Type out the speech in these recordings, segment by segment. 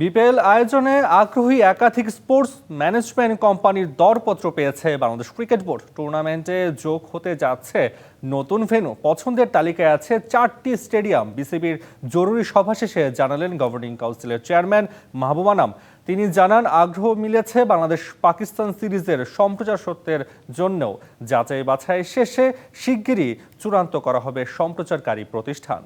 BPL আয়োজনে আগ্রহী একাধিক স্পোর্টস ম্যানেজমেন্ট কোম্পানির দরপত্র পেয়েছে বাংলাদেশ ক্রিকেট বোর্ড। টুর্নামেন্টে যোগ হতে যাচ্ছে নতুন ভেন্যু। পছন্দের তালিকায় আছে চারটি স্টেডিয়াম। বিসিবির জরুরি সভা শেষে জানালেন গভর্নিং কাউন্সিলের চেয়ারম্যান মাহবুব আনাম। তিনি জানান, আগ্রহ মিলেছে বাংলাদেশ পাকিস্তান সিরিজের সম্প্রচার সত্যের জন্যও। যাচাই বাছাই শেষে শিগগিরই চূড়ান্ত করা হবে সম্প্রচারকারী প্রতিষ্ঠান।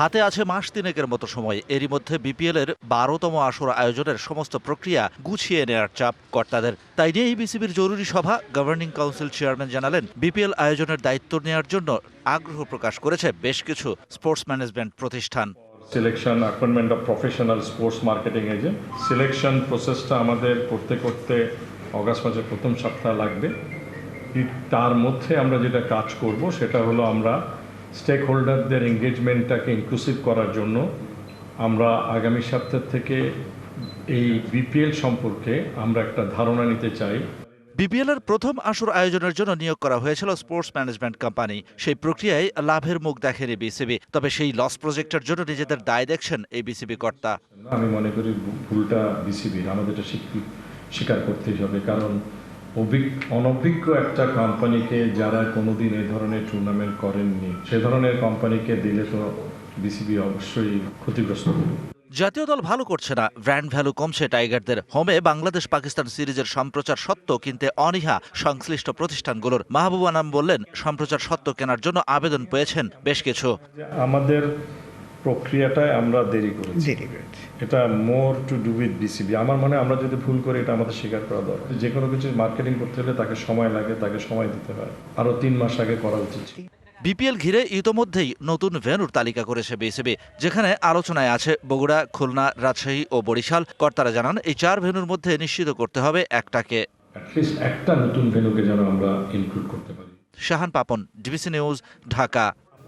হাতে আছে মাস তিনেকের মতো সময়। এরই মধ্যে বিপিএল এর বারোতম আসর আয়োজনের সমস্ত প্রক্রিয়া গুছিয়ে নেওয়ার চাপ কর্তাদের। তাই নিয়েই বিসিবির জরুরি সভা গভর্নিং কাউন্সিল চেয়ারম্যান জানালেন, বিপিএল আয়োজনের দায়িত্ব নেওয়ার জন্য আগ্রহ প্রকাশ করেছে বেশ কিছু স্পোর্টস ম্যানেজমেন্ট প্রতিষ্ঠান। Selection appointment of professional sports marketing agent selection প্রসেসটা আমাদের করতে করতে অগাস্ট মাসের প্রথম সপ্তাহ লাগবে। তার মধ্যে আমরা যেটা কাজ করব, সেটা হলো আমরা স্টেক হোল্ডারদের এঙ্গেজমেন্টটাকে ইনক্লুসিভ করার জন্য আমরা আগামী সপ্তাহ থেকে এই বিপিএল সম্পর্কে আমরা একটা ধারণা নিতে চাই। বিপিএল এর প্রথম আসর আয়োজনের জন্য নিয়োগ করা হয়েছিল স্পোর্টস ম্যানেজমেন্ট কোম্পানি সেই প্রক্রিয়ায় লাভের মুখ দেখেনি বিসিবি তবে সেই লস প্রজেক্টের জন্য নিজেদের দায় দেখছেন এই বিসিবি কর্তা। আমি মনে করি ভুলটা বিসিবির আমাদের এটা স্বীকার করতেই হবে। কারণ অভিজ্ঞ অনভিজ্ঞ একটা কোম্পানিকে যারা কোনোদিন এই ধরনের টুর্নামেন্ট করেননি সে ধরনের কোম্পানিকে দিলে তো বিসিবি অবশ্যই ক্ষতিগ্রস্ত হবে। জাতীয় দল ভালো করছে না ব্র্যান্ড ভ্যালু কমছে টাইগারদের। হোমে বাংলাদেশ পাকিস্তান সিরিজের সম্প্রচার সত্ত্ব কিনতে অনীহা সংশ্লিষ্ট প্রতিষ্ঠানগুলোর মাহবুব আনাম বললেন সম্প্রচার সত্ত্ব কেনার জন্য আবেদন পেয়েছেন বেশ কিছু। আমাদের প্রক্রিয়াটায় আমরা দেরি করেছি। দেরি করেছে। এটা more to do with BCB. আমার মনে আমরা যদি ভুল করি এটা আমাদের স্বীকার করা দরকার। যে কোনো কিছু মার্কেটিং করতে হলে তাকে সময় লাগে তাকে সময় দিতে হয়। আরও তিন মাস আগে করা উচিত বিপিএল ঘিরে ইতোমধ্যেই নতুন ভেন্যুর তালিকা করেছে বিসিবি যেখানে আলোচনায় আছে বগুড়া খুলনা রাজশাহী ও বরিশাল। কর্তারা জানান এই চার ভেন্যুর মধ্যে নিশ্চিত করতে হবে একটাকে। একটা নতুন ভেনুকে যেন আমরা ইনক্লুড করতে পারি। Shahan Papon DBC news Dhaka.